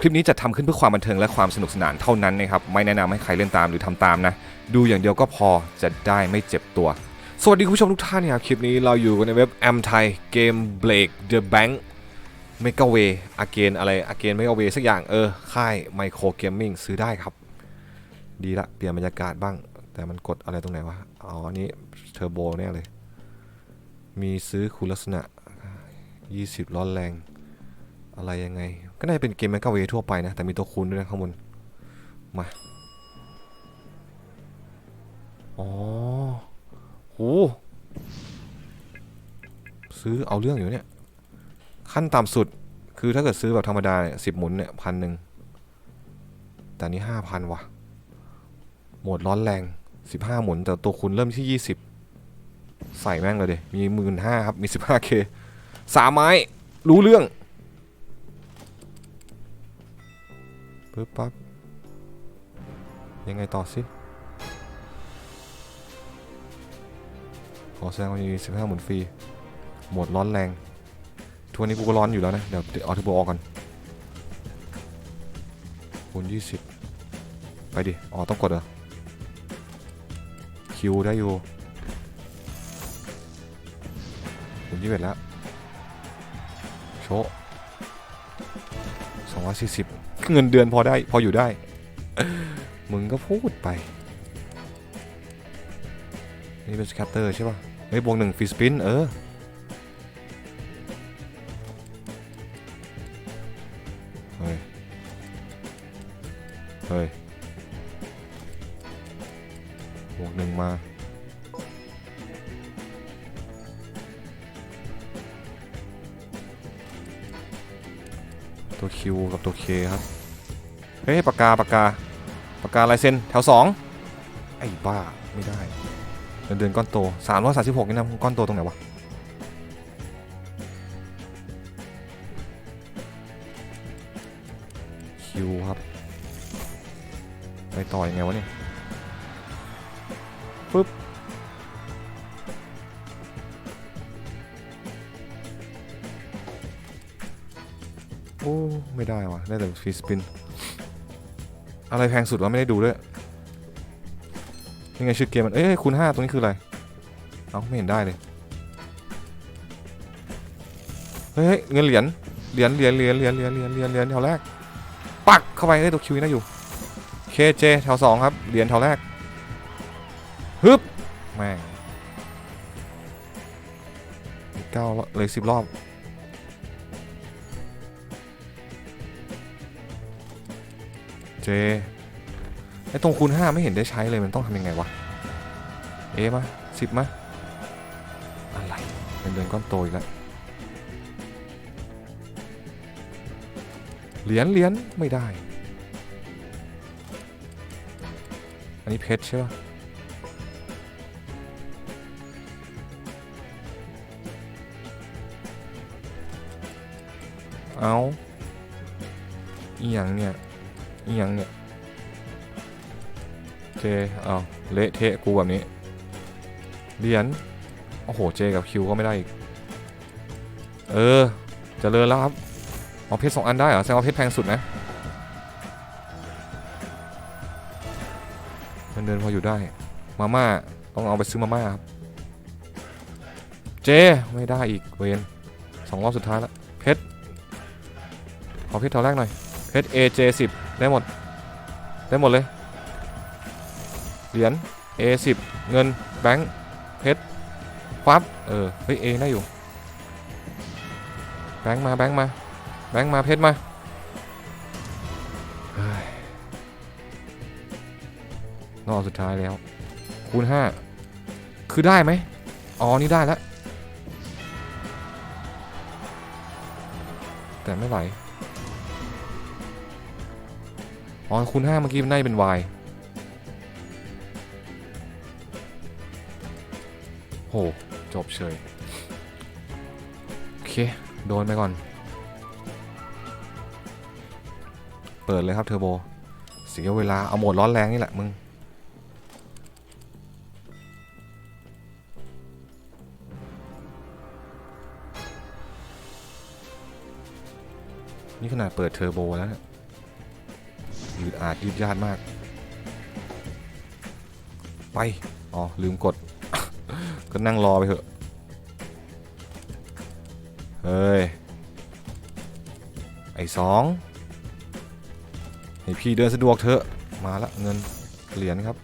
คลิปนี้จะทำขึ้นเพื่อความบันเทิงและความสนุกสนานเท่านั้นนะครับ ไม่แนะนำให้ใครเล่นตามหรือทำตามนะ ดูอย่างเดียวก็พอจะได้ไม่เจ็บตัว สวัสดีคุณผู้ชมทุกท่านนะครับ คลิปนี้เราอยู่กันในเว็บแอมไทยเกม Blake the Bank เมกาเวอาเกนอะไรอาเกนเมกาเวสักอย่างเออ ค่ายไมโครเกมมิ่งซื้อได้ครับ ดีละ เปลี่ยนบรรยากาศบ้าง แต่มันกดอะไรตรงไหนวะ อ๋อนนี้เทอร์โบแน่เลย มีซื้อคุณลักษณะ 20ร้อนแรง อะไรยังไง ก็น่าจะเป็นเกมแมกกาเวทั่วไปนะ แต่มีตัวคูณด้วยนะข้างบน มา อ๋อโหซื้อเอาเรื่องอยู่เนี่ย ขั้นต่ำสุดคือถ้าเกิดซื้อแบบธรรมดาเนี่ยสิบหมุนเนี่ยพันหนึ่งแต่นนี้ห้าพันว่ะ โหมดร้อนแรงสิบห้าหมุน แต่ตัวคุณเริ่มที่ยี่สิบใส่แม่งเลยเดยมีหมื่นห้าครับ มีสิบห้าเคสามไม้ รู้เรื่อง ปึ๊บปั๊บยังไงต่อสิขอแสดงว่ามีสิบห้าหมุนฟรีโหมดร้อนแรงทุกวันนี้กูก็ร้อนอยู่แล้วนะ เดี๋ยวเอาเทอร์โบออกก่อนคูณยี่สิบไปดิ อ๋อ ต้องกดเหรอ คิวได้อยู่คูณยี่สิบแล้ว โชะสองร้อยสี่สิบ เงินเดือนพอได้ พออยู่ได้ มึงก็พูดไป นี่เป็นสแคตเตอร์ใช่ป่ะไอ้บวงหนึ่งฟรีสปินเออ กับตัวเคครับ เฮ้ยปากกาปากกาปากกาลายเซ็นแถวสองไอ้บ้าไม่ได้เดินเดือนก้อนโตสามร้อยสามสิบหกนี่นะก้อนโตตรงไหนวะคิวครับ ไปต่อยังไงวะเนี่ย ไม่ได้ว่ะได้แต่ฟรีสปิน อะไรแพงสุดวะไม่ได้ดูด้วยยังไงชื่อเกมมัน เอ้ยคูณห้าตรงนี้คืออะไร เอ้าไม่เห็นได้เลย เฮ้ยเงินเหรียญ เหรียญ เหรียญ เหรียญ เหรียญ เหรียญ เหรียญ เหรียญ เหรียญแถวแรก ปักเข้าไปเอ้ยตัวคิวน่าอยู่ KJ แถวสองครับ เหรียญแถวแรก ฮึบ แม่งเก้ารอบเลยสิบรอบ เจไอ้ตรงคูณห้าไม่เห็นได้ใช้เลยมันต้องทำยังไงวะ เอมาสิบมาอะไรเป็นเดือนก้อนโตอีกแล้วเหรียญเหรียญไม่ได้ อันนี้เพชรใช่ปะเอาอีหยังเนี่ย อียังเนี่ยเจเอาเละเทะกูแบบนี้เหรียญโอ้โหเจกับคิวก็ไม่ได้อีก เออจเจริญแล้วครับเอาเพชรสองอันได้เหรอแสดงว่าเพชรแพงสุดนะเงินเดือนพออยู่ได้ มาม่าต้องเอาไปซื้อมาม่าครับเจไม่ได้อีกเวนสองรอบสุดท้ายแล้วเพชรขอเพชรแถวแรกหน่อยเพชร AJ 10 ได้หมด ได้หมดเลย เหรียญ A10 เงิน แบงค์เพชรฟับเออ เฮ้ย A ได้อยู่ แบงค์มา แบงค์มา แบงค์มา เพชรมาเฮ้ยรอสุดท้ายแล้ว คูณ 5 คือได้ไหมอ๋อ นี่ได้แล้ว แต่ไม่ไหล อ๋อคูณ5เมื่อกี้มันได้เป็น Y โหจบเฉย โอเค โดนไปก่อน เปิดเลยครับเทอร์โบ เสียเวลา เอาโหมดร้อนแรงนี่แหละมึง นี่ขนาดเปิดเทอร์โบแล้วเนี่ย ยืดอาดยืดยาดมาก ไป อ๋อ ลืมกด ก็นั่งรอไปเถอะ เฮ้ย ไอ้สองให้พี่เดินสะดวกเถอะ มาละเงินเหรียญครับ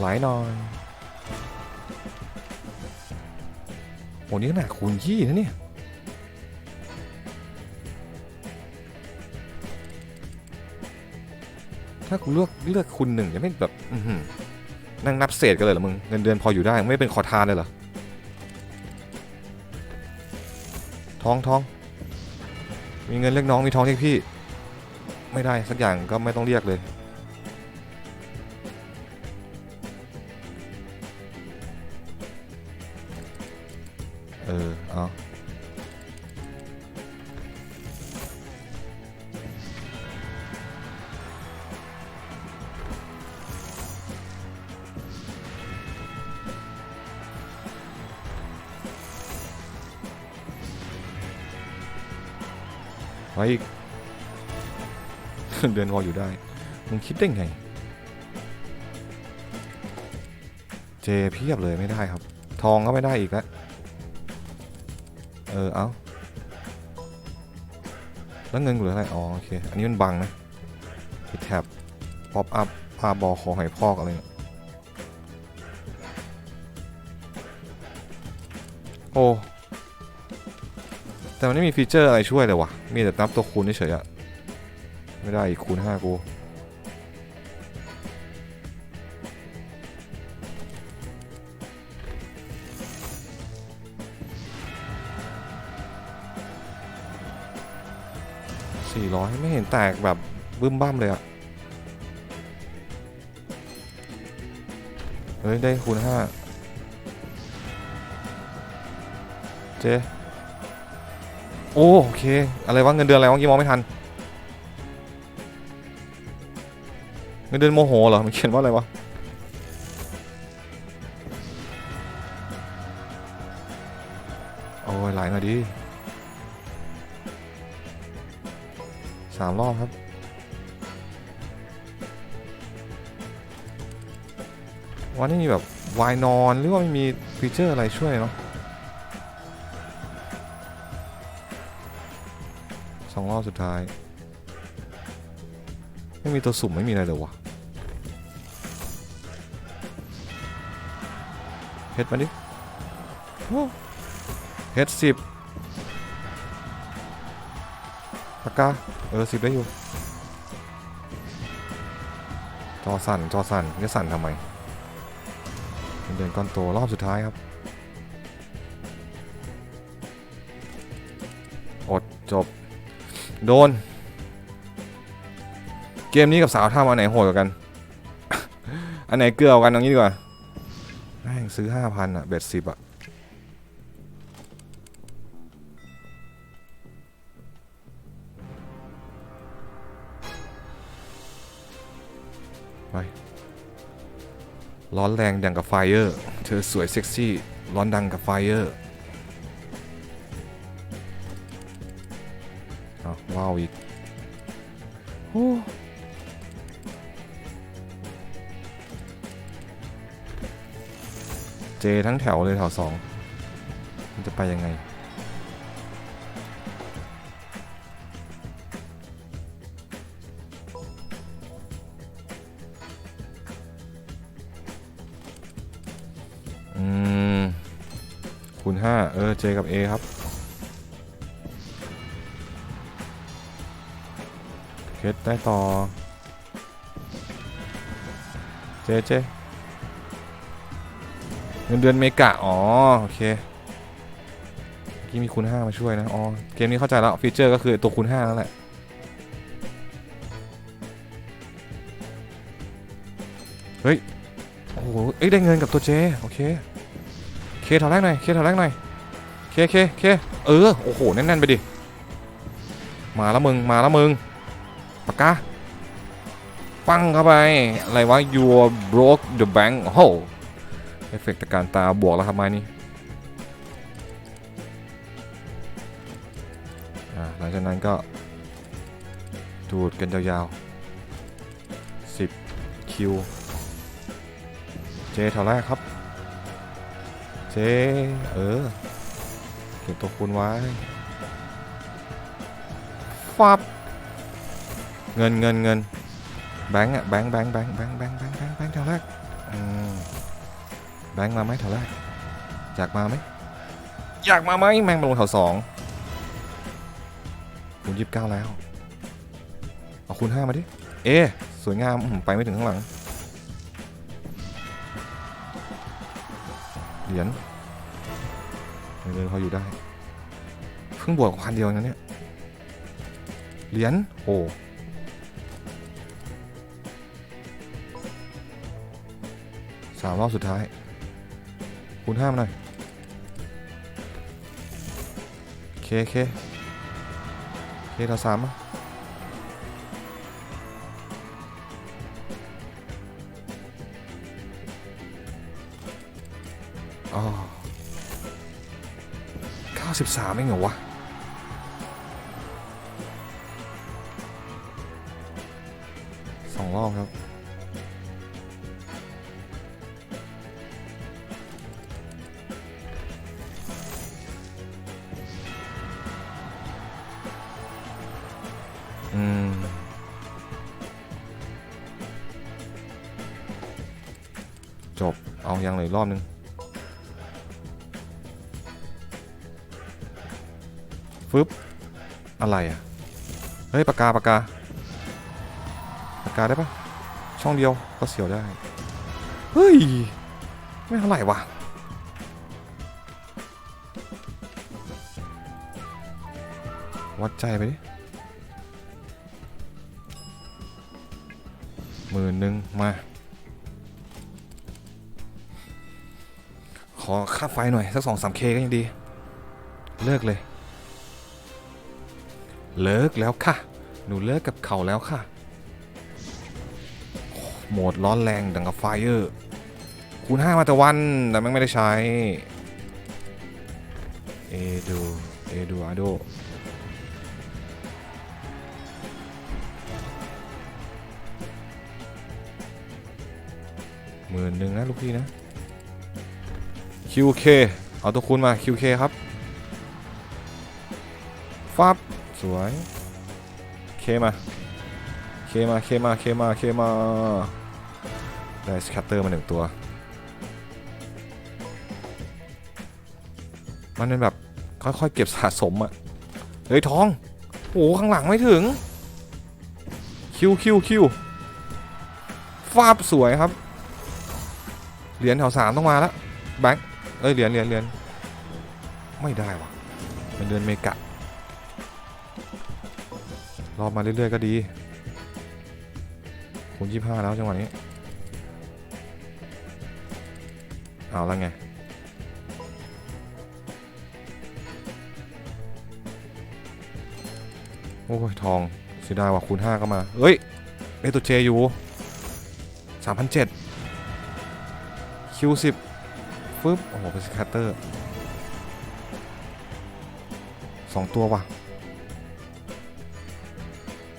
หลหน่อยโอ้นี่ขนาดคูณยี่นะเนี่ย ถ้ากูเลือกเลือกคุณหนึ่งจะไม่แบบนั่งนับเศษกันเลยเหรอมึงเงินเดือนพออยู่ได้ไม่เป็นขอทานเลยเหรอท้องท้องมีเงินเรียกน้องมีท้องเรียกพี่ ไม่ได้สักอย่างก็ไม่ต้องเรียกเลย เดือนพออยู่ได้ มึงคิดได้ไง เจเพียบเลยไม่ได้ครับ ทองก็ไม่ได้อีกแล้ว เออ เอาแล้วเงินกูเหลืออะไร อ๋อ โอเค อันนี้มันบังนะปิดแท็บป๊อปอัพพาบอคอหอยพอกอะไรเนี่ยโอ้ แต่มันไม่มีฟีเจอร์อะไรช่วยเลยวะมีแต่นับตัวคูณเฉยๆอะ ไม่ได้อีกคูณ5กูสี่ร้อยไม่เห็นแตกแบบบึ้มบ้ามเลยอะเฮ้ย ได้คูณห้าเจ โอโอเค อะไรวะ เงินเดือนอะไรวะเมื่อกี้มองไม่ทัน เงินเดือนโมโหเหรอ มันเขียนว่าอะไรวะ โอ้ยไหลมาดิสามรอบครับ วันนี้มีแบบวายนอนหรือว่าไม่มีฟีเจอร์อะไรช่วยเนาะสองรอบสุดท้าย ไม่มีตัวสุ่มไม่มีอะไรเลยวะ เฮดมาดิเฮดสิบปากกา เออสิบได้อยู่ จอสั่น จอสั่นจะสั่นทำไมเป็นเดือนก้อนโตรอบสุดท้ายครับ อดจบ โดน เกมนี้กับสาวท่ามาไหนโหดกว่ากัน อันไหนเกลือกว่ากันเองนี้ดีกว่า งซื้อ5,000อะเบ็ดสิบอะไปร้อนแรงดังกับไฟเออร์เธอสวยเซ็กซี่ ร้อนดังกับไฟเออร์เอาว้าวอีก เจทั้งแถวเลยแถวสองมันจะไปยังไง อืม คูณห้าเออ เจกับ A ครับ เคสได้ต่อ เจ เจ งินเดือนเมกะ อ๋อ โอเคเมื่อกี้มีคูณ5มาช่วยนะ อ๋อ เกมนี้เข้าใจแล้ว ฟีเจอร์ก็คือตัวคูณ5นั่นแหละ เฮ้ย โอ้โห เอ้ยได้เงินกับตัวเจ โอเค เคถอดแรกหน่อย เคถอดแรกหน่อย เค เค เค เออ โอ้โห แน่น ๆ ไปดิ มาแล้วมึง มาแล้วมึง ปากกา ปังเข้าไป อะไรวะ you broke the bank โอ้ เอฟเฟกต์การตาบวกแล้วครับมานี่หลังจากนั้นก็ ดูดกันยาวๆ 10 คิว เจแถวแรกครับ เจ เออ เก็บตัวคุณไว้ฟับเงินเงินเงินแบงค์อะแบงค์แบงค์แบงค์แบงค์แบงค์แบงค์แบงค์แถวแรก งค์มาไหมแถวแรกอยากมาไหมอยากมาไหมแมงมาลงแถวสองคูณยี่สิบเก้าแล้ว เอาคูณห้ามาดิ เอะสวยงามอื้อหือไปไม่ถึงข้างหลัง เหรียญเงินพออยู่ได้ เพิ่งบวกพันเดียวนะเนี่ย เหรียญโอ้สามรอบสุดท้าย คูณห้ามาหน่อยเคเคเคเราสามอะอ๋อเก้าสิบสามเองเหรอวะสองรอบครับ อายังเลยรอบนึงฟึบอะไรอะ เฮ้ยปากกาปากกาปากกาได้ปะช่องเดียวก็เสียวได้ เฮ้ย ไม่เท่าไหร่วะวัดใจไปดิหมื่นหนึ่งมา ขอค่าไฟหน่อย สักสองสามเคก็ยังดี เลิกเลย เลิกแล้วค่ะ หนูเลิกกับเขาแล้วค่ะ โหมดร้อนแรงดังกับไฟเออร์คูณ5มาแต่วัน แต่แม่งไม่ได้ใช้ เอดูเอดูอาโดหมื่นหนึ่งนะลูกพี่นะ QK เอาตัวคูณมา QK ครับฟับสวยเคมาเคมาเคมาเคมาเคมา ได้สแคตเตอร์มาหนึ่งตัว มันเป็นแบบค่อยๆเก็บสะสมอะเฮ้ยทองโอ้โหข้างหลังไม่ถึง คิวคิวคิวฟาบสวยครับ เหรียญแถวสามต้องมาแล้วแบงค์ เอ้ยเหรียญเหรียญเหรียญไม่ได้วะเป็นเดือนเมกะรอบมาเรื่อยๆก็ดีคูณยี่ห้าแล้วจังหวะนี้เอาล้วไงโอ้ยทองเสียดายว่ะคูณห้าก็มาเฮ้ยเอตัวเจอยู่สามพันเจ็ดคิวสิบ ฟึบโอ้โหเป็นสแคตเตอร์สองตัวว่ะ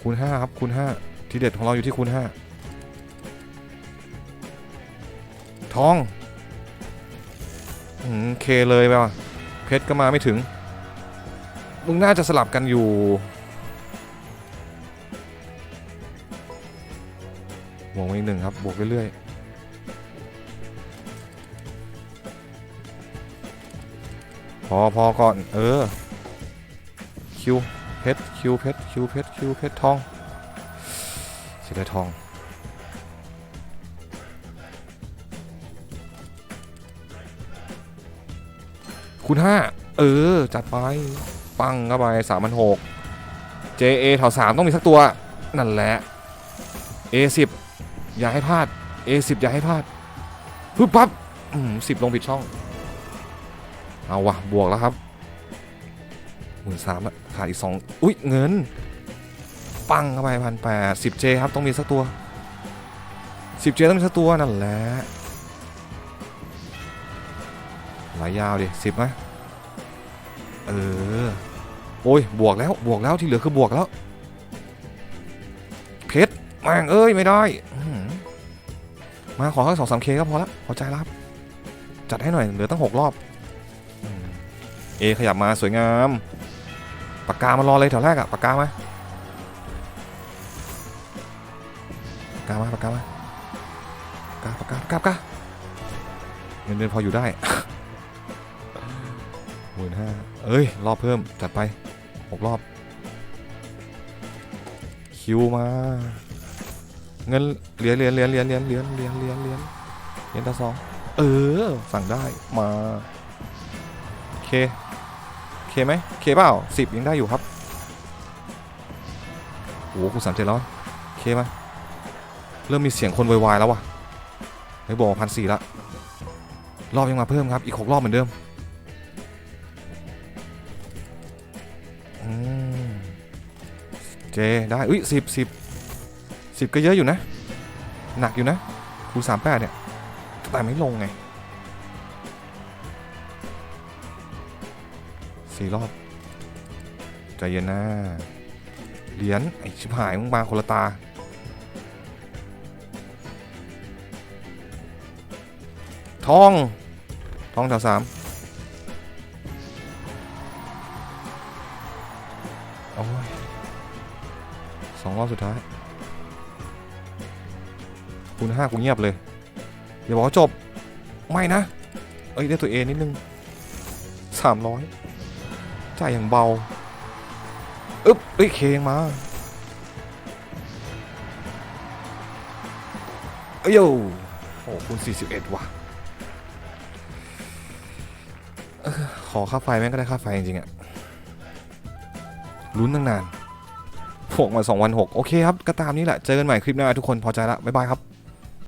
คูณห้าครับคูณห้าทีเด็ดของเราอยู่ที่คูณห้าทองอืมเคเลยไปว่ะ เพชรก็มาไม่ถึง มึงน่าจะสลับกันอยู่บวกอีกหนึ่งครับ บวกเรื่อยๆ อพอก่อน เออ คิว เพชร คิว เพชร คิว เพชร คิว เพชร ทองเสียดทองคูณห้า เออ จัดไป ปังเข้าไปสามพันหก JA แถวสามต้องมีสักตัว นั่นแหละ A10 อย่าให้พลาด A10 อย่าให้พลาดปึ๊บปั๊บสิบลงผิดช่อง เอาวะบวกแล้วครับหมื่นสามละขาดอีกสองอุ้ยเงิน ปังเข้าไปพันแปดสิบเจครับต้องมีสักตัวสิบเจต้องมีสักตัวนั่นแหละไหลายยาวดิสิบไหมเออโอ้ยบวกแล้วบวกแล้วที่เหลือคือบวกแล้วเพชรแม่งเอ้ยไม่ได้มาขอแค่สองสามเคก็พอละพอใจแล้วครับจัดให้หน่อยเหลือตั้งหกรอบ เอขยับมาสวยงามปากกามารอเลยแถวแรกอะปากกามาปากกามาปากกามาปากกาปากกาปากกาปากกาเงินเดือนพออยู่ได้หมื่นห้าเอ้ย รอบเพิ่ม จัดไปหกรอบ คิวมา เงินเหรียญเหรียญเหรียญเหรียญเหรียญเหรียญเหรียญเหรียญเหรียญเหรียญตาสองเออ สั่งได้มาเค เคไหมเคเปล่าสิบยังได้อยู่ครับโอ้โหกูสามเจ็ดแล้วเคมาเริ่มมีเสียงคนวายๆแล้ววะไม่บอกพันสี่ละรอบยังมาเพิ่มครับอีกหกรอบเหมือนเดิมอืมเจได้อุ้ยสิบสิบสิบก็เยอะอยู่นะ หนักอยู่นะคูสามแปดเนี่ยแต่ไม่ลงไง สี่รอบ ใจเย็นนะเหรียญไอชิบหายมึงมาคนละตา ทอง ทองแถวสามโอ้ยสองรอบสุดท้ายคูณห้ากูเงียบเลยอย่าบอกว่าจบ ไม่นะ เอ้ย ได้ตัวเอนิดนึงสามร้อย จ่ายอย่างเบาอึ๊บเอ้ยเคงมาเอ้ยโยโอ้คูณ41 ว่ะขอค่าไฟแม่งก็ได้ค่าไฟจริงๆอะลุ้นตั้งนานพวกมา2วัน6โอเคครับ ก็ตามนี้แหละ เจอกันใหม่คลิปหน้าทุกคนพอใจละ บ๊ายบายครับ